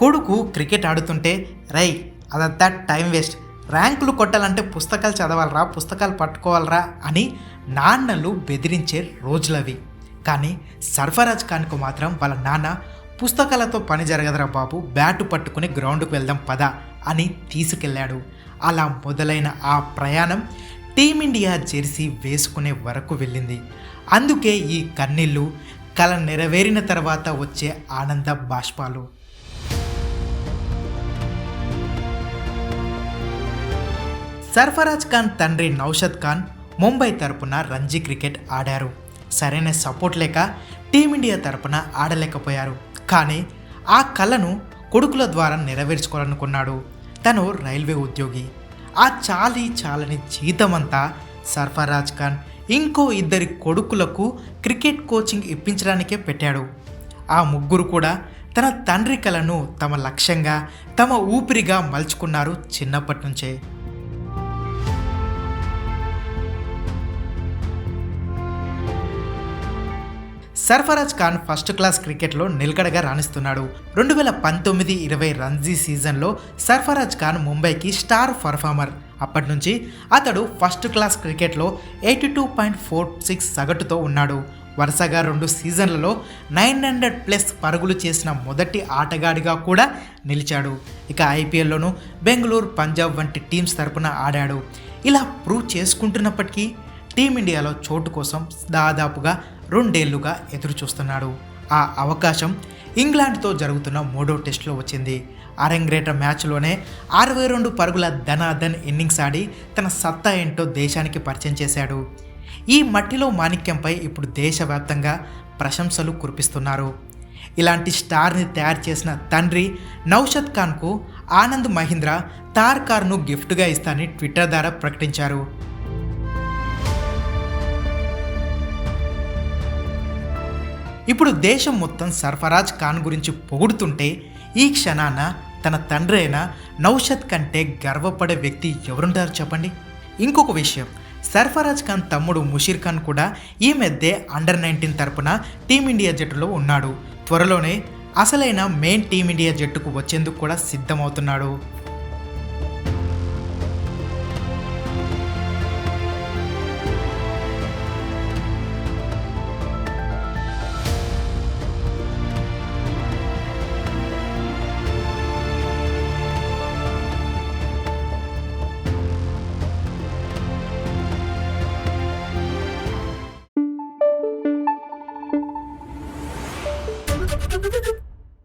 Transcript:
కొడుకు క్రికెట్ ఆడుతుంటే రై అదంతా టైం వేస్ట్. ర్యాంకులు కొట్టాలంటే పుస్తకాలు చదవాలరా పుస్తకాలు పట్టుకోవాలరా అని నాన్నలు బెదిరించే రోజులవి. కానీ సర్ఫరాజ్ ఖాన్కు మాత్రం వాళ్ళ నాన్న పుస్తకాలతో పని జరగదురా బాబు బ్యాటు పట్టుకుని గ్రౌండ్కు వెళ్దాం పద అని తీసుకెళ్ళాడు. అలా మొదలైన ఆ ప్రయాణం టీమిండియా జెర్సీ వేసుకునే వరకు వెళ్ళింది. అందుకే ఈ కన్నీళ్ళు కల నెరవేరిన తర్వాత వచ్చే ఆనంద బాష్పాలు. సర్ఫరాజ్ ఖాన్ తండ్రి నౌషద్ ఖాన్ ముంబై తరపున రంజీ క్రికెట్ ఆడారు. సరైన సపోర్ట్ లేక టీమిండియా తరపున ఆడలేకపోయారు. కానీ ఆ కళను కొడుకుల ద్వారా నెరవేర్చుకోవాలనుకున్నాడు. తను రైల్వే ఉద్యోగి. ఆ చాలి చాలని జీతమంతా సర్ఫరాజ్ ఖాన్ ఇంకో ఇద్దరి కొడుకులకు క్రికెట్ కోచింగ్ ఇప్పించడానికే పెట్టాడు. ఆ ముగ్గురు కూడా తన తండ్రి కలను తమ లక్ష్యంగా తమ ఊపిరిగా మలుచుకున్నారు చిన్నప్పటి నుంచే. సర్ఫరాజ్ ఖాన్ ఫస్ట్ క్లాస్ క్రికెట్లో నిలకడగా రాణిస్తున్నాడు. రెండు వేల పంతొమ్మిది ఇరవై రంజీ సీజన్లో సర్ఫరాజ్ ఖాన్ ముంబైకి స్టార్ పర్ఫార్మర్. అప్పటి నుంచి అతడు ఫస్ట్ క్లాస్ క్రికెట్లో eighty two point four six సగటుతో ఉన్నాడు. వరుసగా రెండు సీజన్లలో నైన్ హండ్రెడ్ ప్లస్ పరుగులు చేసిన మొదటి ఆటగాడిగా కూడా నిలిచాడు. ఇక ఐపీఎల్లోనూ బెంగళూరు పంజాబ్ వంటి టీమ్స్ తరపున ఆడాడు. ఇలా ప్రూవ్ చేసుకుంటున్నప్పటికీ టీమిండియాలో చోటు కోసం దాదాపుగా రెండేళ్ళుగా ఎదురుచూస్తున్నాడు. ఆ అవకాశం ఇంగ్లాండ్తో జరుగుతున్న మూడో టెస్ట్లో వచ్చింది. అరంగ్రేట మ్యాచ్లోనే అరవై రెండు పరుగుల ధనాధన్ ఇన్నింగ్స్ ఆడి తన సత్తా ఏంటో దేశానికి పరిచయం చేశాడు. ఈ మట్టిలో మాణిక్యంపై ఇప్పుడు దేశవ్యాప్తంగా ప్రశంసలు కురిపిస్తున్నారు. ఇలాంటి స్టార్ని తయారు చేసిన తండ్రి నౌషద్ ఖాన్కు ఆనంద్ మహీంద్ర తార్ కార్ను గిఫ్ట్గా ఇస్తానని ట్విట్టర్ ద్వారా ప్రకటించారు. ఇప్పుడు దేశం మొత్తం సర్ఫరాజ్ ఖాన్ గురించి పొగుడుతుంటే ఈ క్షణాన తన తండ్రి అయిన నౌషద్ కంటే గర్వపడే వ్యక్తి ఎవరుంటారు చెప్పండి? ఇంకొక విషయం సర్ఫరాజ్ ఖాన్ తమ్ముడు ముషీర్ ఖాన్ కూడా ఈ మధ్య అండర్ నైన్టీన్ తరపున టీమిండియా జట్టులో ఉన్నాడు. త్వరలోనే అసలైన మెయిన్ టీమిండియా జట్టుకు వచ్చేందుకు కూడా సిద్ధమవుతున్నాడు.